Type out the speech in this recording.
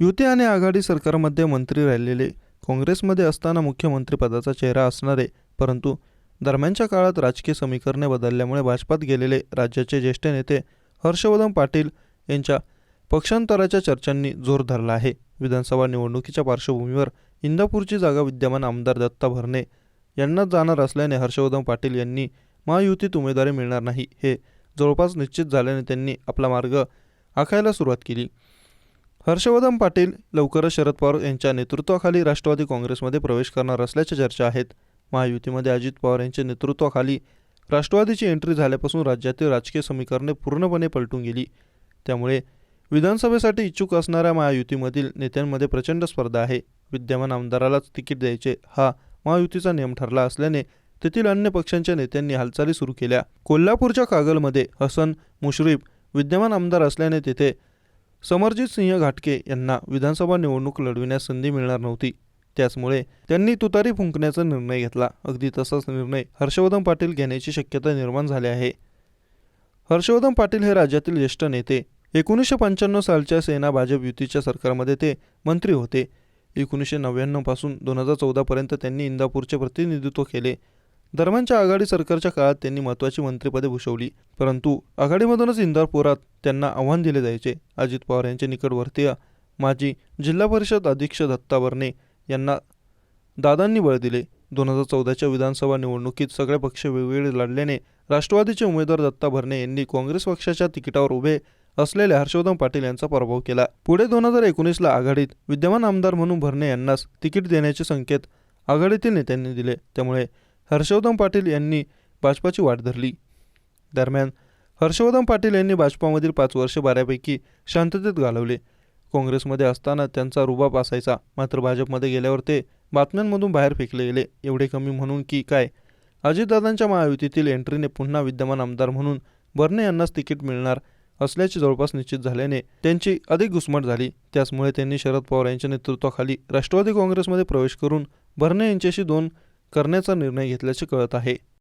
युती आणि आघाडी सरकारमध्ये मंत्री राहिलेले काँग्रेसमध्ये असताना मुख्यमंत्रीपदाचा चेहरा असणारे परंतु दरम्यानच्या काळात राजकीय समीकरणे बदलल्यामुळे भाजपात गेलेले राज्याचे ज्येष्ठ नेते हर्षवर्धन पाटील यांच्या पक्षांतराच्या चर्चांनी जोर धरला आहे. विधानसभा निवडणुकीच्या पार्श्वभूमीवर इंदापूरची जागा विद्यमान आमदार दत्ता भरणे यांनाच जाणार असल्याने हर्षवर्धन पाटील यांनी महायुतीत उमेदवारी मिळणार नाही हे जवळपास निश्चित झाल्याने त्यांनी आपला मार्ग आखायला सुरुवात केली. हर्षवर्धन पाटील लवकरच शरद पवार यांच्या नेतृत्वाखाली राष्ट्रवादी काँग्रेसमध्ये प्रवेश करणार असल्याच्या चर्चा आहेत. महायुतीमध्ये अजित पवार यांच्या नेतृत्वाखाली राष्ट्रवादीची एंट्री झाल्यापासून राज्यातील राजकीय समीकरणे पूर्णपणे पलटून गेली. त्यामुळे विधानसभेसाठी इच्छुक असणाऱ्या महायुतीमधील नेत्यांमध्ये प्रचंड स्पर्धा आहे. विद्यमान आमदारालाच तिकीट द्यायचे हा महायुतीचा नियम ठरला असल्याने तेथील अन्य पक्षांच्या नेत्यांनी हालचाली सुरू केल्या. कोल्हापूरच्या कागलमध्ये हसन मुश्रीफ विद्यमान आमदार असल्याने तेथे समरजित सिंह घाटके यांना विधानसभा निवडणूक लढविण्यास संधी मिळणार नव्हती. त्याचमुळे त्यांनी तुतारी फुंकण्याचा निर्णय घेतला. अगदी तसाच निर्णय हर्षवर्धन पाटील घेण्याची शक्यता निर्माण झाली आहे. हर्षवर्धन पाटील हे राज्यातील ज्येष्ठ नेते. एकोणीसशे पंच्याण्णव सालच्या सेना भाजप युतीच्या सरकारमध्ये ते मंत्री होते. एकोणीसशे नव्याण्णवपासून दोन हजार चौदापर्यंत त्यांनी इंदापूरचे प्रतिनिधित्व केले. दरम्यानच्या आघाडी सरकारच्या काळात त्यांनी महत्त्वाची मंत्रिपदे भूषवली परंतु आघाडीमधूनच इंदापुरात त्यांना आव्हान दिले जायचे. अजित पवार यांचे निकटवर्तीय माजी जिल्हा परिषद अध्यक्ष दत्ता भरणे यांना दादांनी बळ दिले. दोन हजार चौदाच्या विधानसभा निवडणुकीत सगळे पक्ष वेगवेगळे लढल्याने राष्ट्रवादीचे उमेदवार दत्ता भरणे यांनी काँग्रेस पक्षाच्या तिकिटावर उभे असलेल्या हर्षवर्धन पाटील यांचा पराभव केला. पुढे दोन हजार एकोणीसला आघाडीत विद्यमान आमदार म्हणून भरणे यांनाच तिकीट देण्याचे संकेत आघाडीतील नेत्यांनी दिले. त्यामुळे हर्षवर्धन पाटील यांनी भाजपाची वाट धरली. दरम्यान हर्षवर्धन पाटील यांनी भाजपामधील पाच वर्ष बऱ्यापैकी शांततेत घालवले. काँग्रेसमध्ये असताना त्यांचा रुबाब असायचा. मात्र भाजपमध्ये गेल्यावर ते बातम्यांमधून बाहेर फेकले गेले एवढे कमी म्हणून की काय? अजितदादांच्या महायुतीतील एंट्रीने पुन्हा विद्यमान आमदार म्हणून बर्ने यांनाच तिकीट मिळणार असल्याचे जवळपास निश्चित झाल्याने त्यांची अधिक घुसमट झाली. त्याचमुळे त्यांनी शरद पवार यांच्या नेतृत्वाखाली राष्ट्रवादी काँग्रेसमध्ये प्रवेश करून बर्ने यांच्याशी दोन करण्याचा निर्णय घेतल्याचे कळत आहे.